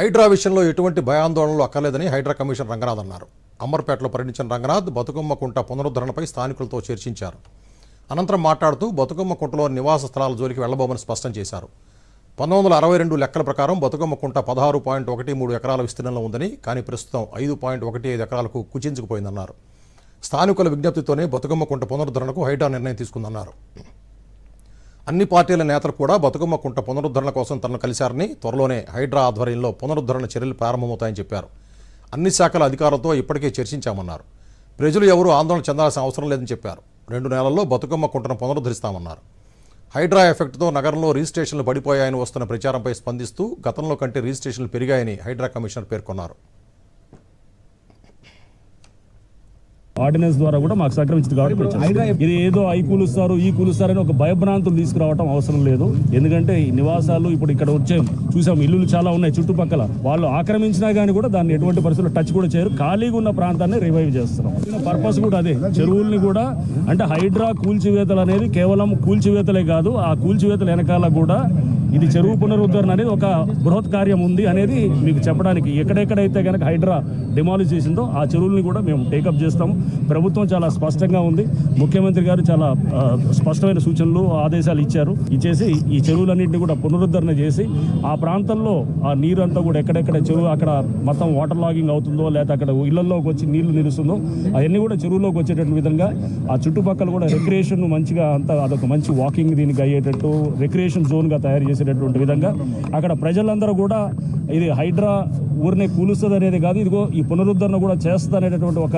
హైడ్రా విషయంలో ఎటువంటి భయాందోళనలు అక్కర్లేదని హైడ్రా కమిషనర్ రంగనాథ్ అన్నారు. అమర్పేటలో పర్యటించిన రంగనాథ్ బతుకమ్మ కుంట పునరుద్ధరణపై స్థానికులతో చర్చించారు. అనంతరం మాట్లాడుతూ బతుకమ్మ కుంటలో నివాస స్థలాల జోలికి వెళ్ళబోమని స్పష్టం చేశారు. పంతొమ్మిది వందల అరవై రెండు లెక్కల ప్రకారం బతుకమ్మ కుంట పదహారు పాయింట్ ఒకటి మూడు ఎకరాల విస్తీర్ణంలో ఉందని కానీ ప్రస్తుతం ఐదు పాయింట్ ఒకటి ఐదు ఎకరాలకు కుచించుకుపోయిందన్నారు. స్థానికుల విజ్ఞప్తితోనే బతుకమ్మ కుంట పునరుద్ధరణకు హైడ్రా నిర్ణయం తీసుకుందన్నారు. అన్ని పార్టీల నేతలు కూడా బతుకమ్మ కుంట పునరుద్ధరణ కోసం తనను కలిశారని త్వరలోనే హైడ్రా ఆధ్వర్యంలో పునరుద్ధరణ చర్యలు ప్రారంభమవుతాయని చెప్పారు. అన్ని శాఖల అధికారులతో ఇప్పటికే చర్చించామన్నారు. ప్రజలు ఎవరూ ఆందోళన చెందాల్సిన అవసరం లేదని చెప్పారు. రెండు నెలల్లో బతుకమ్మ కుంటను పునరుద్ధరిస్తామన్నారు. హైడ్రా ఎఫెక్ట్తో నగరంలో రిజిస్ట్రేషన్లు పడిపోయాయని వస్తున్న ప్రచారంపై స్పందిస్తూ గతంలో కంటే రిజిస్ట్రేషన్లు పెరిగాయని హైడ్రా కమిషనర్ పేర్కొన్నారు. ఆర్డినెన్స్ ద్వారా కూడా మాకు సహకరించింది కాబట్టి. ఇది ఏదో ఐ కూలుస్తారు ఈ కూలుస్తారని ఒక భయభ్రాంతులు తీసుకురావటం అవసరం లేదు. ఎందుకంటే ఈ నివాసాలు ఇప్పుడు ఇక్కడ వచ్చే చూసాం ఇల్లులు చాలా ఉన్నాయి చుట్టుపక్కల. వాళ్ళు ఆక్రమించినా కానీ కూడా దాన్ని ఎటువంటి పరిస్థితుల్లో టచ్ కూడా చేయరు. ఖాళీగా ఉన్న ప్రాంతాన్ని రివైవ్ చేస్తున్నాం. పర్పస్ కూడా అదే. చెరువుల్ని కూడా అంటే హైడ్రా కూల్చివేతలు అనేది కేవలం కూల్చివేతలే కాదు ఆ కూల్చివేతల వెనకాల కూడా ఇది చెరువు పునరుద్ధరణ అనేది ఒక బృహత్ కార్యం ఉంది అనేది మీకు చెప్పడానికి ఎక్కడెక్కడైతే కనుక హైడ్రా డిమాలిజ్ చేసిందో ఆ చెరువుల్ని కూడా మేము టేకప్ చేస్తాము. ప్రభుత్వం చాలా స్పష్టంగా ఉంది. ముఖ్యమంత్రి గారు చాలా స్పష్టమైన సూచనలు ఆదేశాలు ఇచ్చారు. ఇచ్చేసి ఈ చెరువులన్నింటినీ కూడా పునరుద్ధరణ చేసి ఆ ప్రాంతంలో ఆ నీరు అంతా కూడా ఎక్కడెక్కడ చెరువు అక్కడ మొత్తం వాటర్ లాగింగ్ అవుతుందో లేదా అక్కడ ఇళ్ళలోకి వచ్చి నీళ్ళు నిలుస్తుందో అవన్నీ కూడా చెరువులోకి వచ్చేటటువంటి విధంగా ఆ చుట్టుపక్కల కూడా రిక్రియేషన్ మంచిగా అంతా అదొక మంచి వాకింగ్ దీనికి అయ్యేటట్టు రిక్రియేషన్ జోన్గా తయారు చేసి చేసేటటువంటి విధంగా అక్కడ ప్రజలందరూ కూడా ఇది హైడ్రా ఊరిని కూలుస్తుంది అనేది కాదు ఇదిగో ఈ పునరుద్ధరణ కూడా చేస్తుంది అనేటటువంటి ఒక